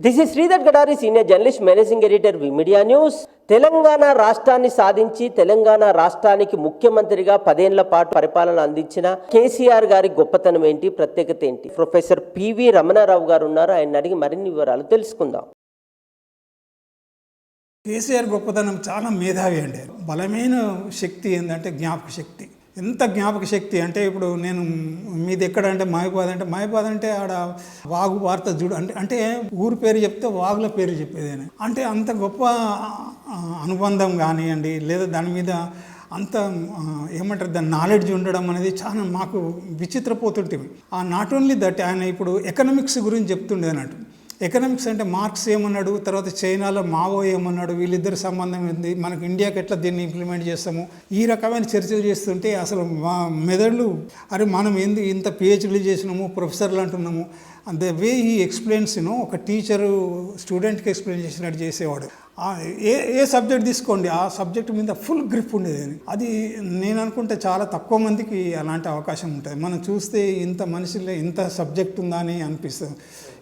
This is Sridhar Gadari senior journalist managing editor V media news Telangana రాష్ట్రాన్ని సాధించి తెలంగాణ రాష్ట్రానికి ముఖ్యమంత్రిగా పదేళ్ళ పాటు పరిపాలన అందించిన కేసీఆర్ గారి గొప్పతనం ఏంటి ప్రత్యేకత ఏంటి? ప్రొఫెసర్ పివి రమణారావు గారు ఉన్నారు. ఆయన అడిగి మరిన్ని వివరాలు తెలుసుకుందాం. కేసీఆర్ గొప్పతనం చాలా మేధావి అండి. బలమైన శక్తి ఏంటంటే జ్ఞాపక శక్తి. ఎంత జ్ఞాపక శక్తి అంటే ఇప్పుడు నేను మీది ఎక్కడ అంటే మాయపాద అంటే మాయపాద అంటే ఆడ వాగు వార్త చూడు అంటే అంటే ఊరు పేరు చెప్తే వాగుల పేరు చెప్పేదేనే అంటే అంత గొప్ప అనుబంధం కానివ్వండి లేదా దాని మీద అంత ఏమంటారు దాని నాలెడ్జ్ ఉండడం అనేది చాలా మాకు విచిత్రపోతుంటివి ఆ నాట్ ఓన్లీ దట్ ఆయన ఇప్పుడు ఎకనామిక్స్ గురించి చెప్తుండే అన్నట్టు. ఎకనామిక్స్ అంటే మార్క్స్ ఏమన్నాడు తర్వాత చైనాలో మావో ఏమన్నాడు వీళ్ళిద్దరి సంబంధం ఏంది మనకు ఇండియాకి ఎట్లా దీన్ని ఇంప్లిమెంట్ చేస్తాము? ఈ రకమైన చర్చలు చేస్తుంటే అసలు మా మెదళ్ళు అరే మనం ఏంది ఇంత పిహెచ్డీ చేసినాము ప్రొఫెసర్లు అంటున్నాము. ద వే ఈ ఎక్స్ప్లెయిన్స్ ఒక టీచరు స్టూడెంట్కి ఎక్స్ప్లెయిన్ చేసినట్టు చేసేవాడు. ఏ ఏ సబ్జెక్ట్ తీసుకోండి ఆ సబ్జెక్ట్ మీద ఫుల్ గ్రిప్ ఉండేది అది. నేను అనుకుంటే చాలా తక్కువ మందికి అలాంటి అవకాశం ఉంటుంది. మనం చూస్తే ఇంత మనిషిలో ఇంత సబ్జెక్ట్ ఉందా అని అనిపిస్తుంది.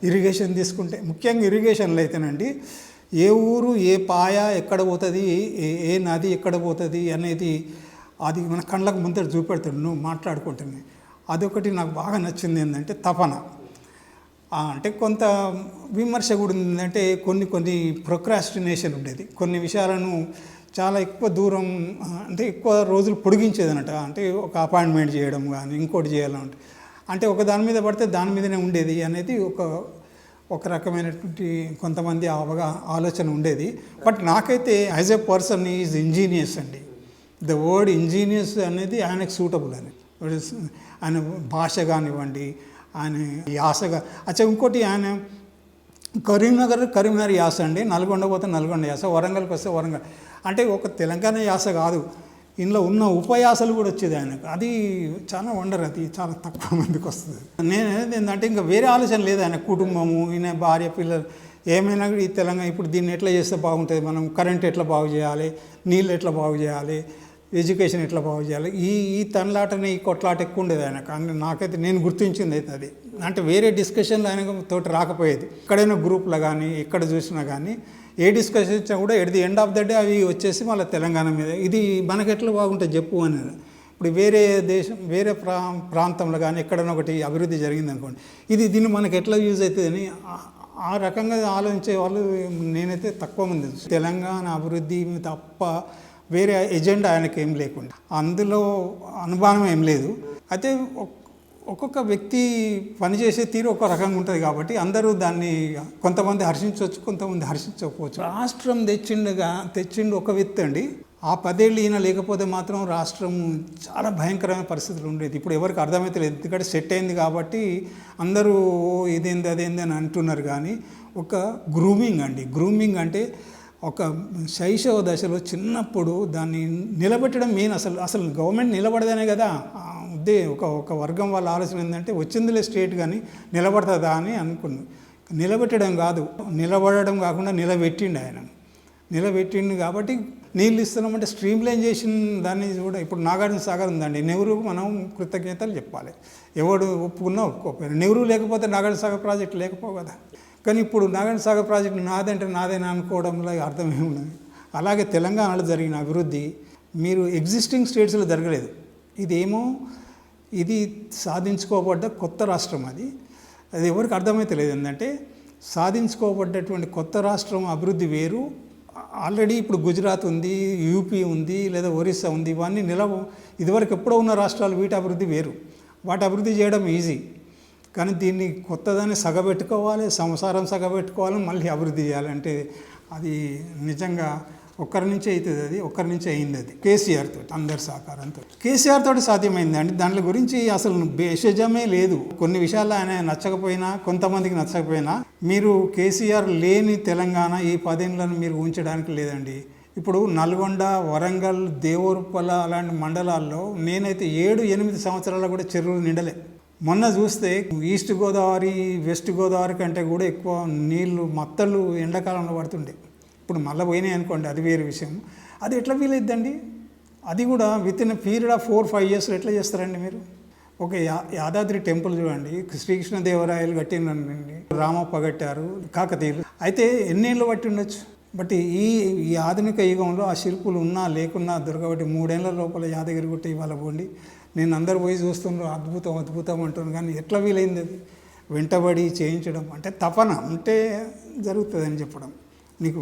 ఇరిగేషన్ తీసుకుంటే ముఖ్యంగా ఇరిగేషన్లో అయితేనండి ఏ ఊరు ఏ పాయ ఎక్కడ పోతుంది ఏ ఏ నది ఎక్కడ పోతుంది అనేది అది మన కళ్ళకు ముందర చూపెడుతుంది నువ్వు మాట్లాడుకుంటుంది. అదొకటి నాకు బాగా నచ్చింది ఏంటంటే తపన. అంటే కొంత విమర్శ కూడా ఉందంటే కొన్ని కొన్ని ప్రొక్రాస్టినేషన్ ఉండేది. కొన్ని విషయాలను చాలా ఎక్కువ దూరం అంటే ఎక్కువ రోజులు పొడిగించేది అనట అంటే ఒక అపాయింట్మెంట్ చేయడం కానీ ఇంకోటి చేయాలంటే. అంటే ఒక దాని మీద పడితే దాని మీదనే ఉండేది అనేది ఒక ఒక రకమైనటువంటి కొంతమంది అవగా ఆలోచన ఉండేది. బట్ నాకైతే as a person is ingenious అండి. ద వర్డ్ ఇంజనీయస్ అనేది ఆయనకు సూటబుల్ అని ఆయన భాష కానివ్వండి ఆయన యాసగా అచ్చా ఇంకోటి ఆయన కరీంనగర్ కరీంనగర్ యాస అండి. నల్గొండ పోతే నల్గొండ యాస వరంగల్కి వస్తే వరంగల్. అంటే ఒక తెలంగాణ యాస కాదు. ఇందులో ఉన్న ఉపయాసలు కూడా వచ్చేది ఆయనకు. అది చాలా వండర్ అది చాలా తక్కువ మందికి వస్తుంది. నేను ఏంటంటే ఇంకా వేరే ఆలోచన లేదు ఆయన కుటుంబము ఈయన భార్య పిల్లలు. ఏమైనా కూడా ఈ తెలంగాణ ఇప్పుడు దీన్ని ఎట్లా చేస్తే బాగుంటుంది? మనం కరెంట్ ఎట్లా బాగు చేయాలి? నీళ్ళు ఎట్లా బాగు చేయాలి? ఎడ్యుకేషన్ ఎట్లా బాగు చేయాలి? ఈ ఈ తనలాటనే ఈ కొట్లాట ఎక్కువ ఉండేది ఆయన కానీ నాకైతే నేను గుర్తించింది అయితే అది. అంటే వేరే డిస్కషన్లు ఆయన తోటి రాకపోయేది. ఎక్కడైనా గ్రూప్లో కానీ ఎక్కడ చూసినా కానీ ఏ డిస్కషన్ ఇచ్చినా కూడా at the end of the day అవి వచ్చేసి మళ్ళీ తెలంగాణ మీద. ఇది మనకి ఎట్లా బాగుంటుంది చెప్పు అనేది. ఇప్పుడు వేరే దేశం వేరే ప్రా ప్రాంతంలో కానీ ఎక్కడైనా ఒకటి అభివృద్ధి జరిగింది అనుకోండి ఇది దీన్ని మనకి ఎట్లా యూజ్ అవుతుందని ఆ- ఆ రకంగా ఆలోచించే వాళ్ళు నేనైతే తక్కువ మంది తెలంగాణ అభివృద్ధి తప్ప వేరే ఎజెండా ఆయనకి ఏం లేకుండా. అందులో అనుమానం ఏం లేదు. అయితే ఒక్కొక్క వ్యక్తి పనిచేసే తీరు ఒక రకంగా ఉంటుంది కాబట్టి అందరూ దాన్ని కొంతమంది హర్షించవచ్చు కొంతమంది హర్షించకపోవచ్చు. రాష్ట్రం తెచ్చిండుగా తెచ్చిండు ఒక వ్యక్తి అండి. ఆ పదేళ్ళు ఈయన లేకపోతే మాత్రం రాష్ట్రం చాలా భయంకరమైన పరిస్థితులు ఉండేది. ఇప్పుడు ఎవరికి అర్థమైతే లేదు ఎందుకంటే సెట్ అయింది కాబట్టి అందరూ ఇదేంది అదేంది అని అంటున్నారు కానీ ఒక గ్రూమింగ్ అండి. గ్రూమింగ్ అంటే ఒక శైశవ దశలో చిన్నప్పుడు దాన్ని నిలబెట్టడం మెయిన్ అసలు అసలు గవర్నమెంట్ నిలబడదనే కదా. ఉద్దే ఒక ఒక వర్గం వాళ్ళ ఆలోచన ఏంటంటే వచ్చిందిలే స్టేట్ కానీ నిలబడుతుందా అని అనుకుంది. నిలబెట్టడం కాదు నిలబడడం కాకుండా నిలబెట్టిండు ఆయన. నిలబెట్టిండు కాబట్టి నీళ్ళు ఇస్తున్నామంటే స్ట్రీమ్ లైన్ చేసిన దాన్ని కూడా ఇప్పుడు నాగార్జున సాగర్ ఉందండి. నెహ్రూ మనం కృతజ్ఞతలు చెప్పాలి. ఎవడు ఒప్పుకున్నా ఒప్పుకోకపోయినా. నెహ్రూ లేకపోతే నాగార్జున సాగర్ ప్రాజెక్ట్ లేకపో కదా. కానీ ఇప్పుడు నాగార్జున సాగర్ ప్రాజెక్టు నాదంటే నాదేనా అనుకోవడంలో అర్థం ఏమున్నది అలాగే తెలంగాణలో జరిగిన అభివృద్ధి మీరు ఎగ్జిస్టింగ్ స్టేట్స్లో జరగలేదు. ఇదేమో ఇది సాధించుకోబడ్డ కొత్త రాష్ట్రం అది. అది ఎవరికి అర్థమైతే లేదు ఏంటంటే సాధించుకోబడ్డటువంటి కొత్త రాష్ట్రం అభివృద్ధి వేరు. ఆల్రెడీ ఇప్పుడు గుజరాత్ ఉంది యూపీ ఉంది లేదా ఒరిస్సా ఉంది ఇవన్నీ నిలవ ఇదివరకు ఎప్పుడో ఉన్న రాష్ట్రాలు వీటి అభివృద్ధి వేరు. వాటి అభివృద్ధి చేయడం ఈజీ కానీ దీన్ని కొత్తదాన్ని సగబెట్టుకోవాలి సంసారం సగబెట్టుకోవాలి మళ్ళీ అభివృద్ధి చేయాలంటే అది నిజంగా ఒక్కరి నుంచే అవుతుంది అది ఒక్కరి నుంచి అయింది అది. కేసీఆర్ తోటి అందరి సహకారంతో. కేసీఆర్ తోటి సాధ్యమైంది. అండి దాని గురించి అసలు భేషజమే లేదు. కొన్ని విషయాలు ఆయన నచ్చకపోయినా కొంతమందికి నచ్చకపోయినా మీరు కేసీఆర్ లేని తెలంగాణ ఈ పదేళ్ళను మీరు ఉంచడానికి లేదండి. ఇప్పుడు నల్గొండ వరంగల్ దేవరపల్ల అలాంటి మండలాల్లో నేనైతే ఏడు ఎనిమిది సంవత్సరాలు కూడా చెరువులు నిండలే. మొన్న చూస్తే ఈస్ట్ గోదావరి వెస్ట్ గోదావరి కంటే కూడా ఎక్కువ నీళ్ళు మత్తలు ఎండాకాలంలో పడుతుండే. ఇప్పుడు మళ్ళీ పోయినాయి అనుకోండి అది వేరే విషయం. అది ఎట్లా వీలైద్దండి అది కూడా within period of four five ఇయర్స్లో ఎట్లా చేస్తారండి మీరు? ఒక యా యాదాద్రి టెంపుల్ చూడండి. శ్రీకృష్ణదేవరాయలు కట్టిందండి రామప్ప కట్టారు కాకతీయులు. అయితే ఎన్నేళ్ళు పట్టి ఉండొచ్చు బట్ ఈ ఈ ఆధునిక యుగంలో ఆ శిల్పులు ఉన్నా లేకున్నా దొరకబట్టి మూడేళ్ళ లోపల యాదగిరి గుట్ట ఇవాళ పోండి. నేను అందరు పోయి చూస్తున్నారు అద్భుతం అద్భుతం అంటున్నాను కానీ ఎట్లా వీలైంది అది? వెంటబడి చేయించడం అంటే తపన ఉంటే జరుగుతుందని చెప్పడం. నీకు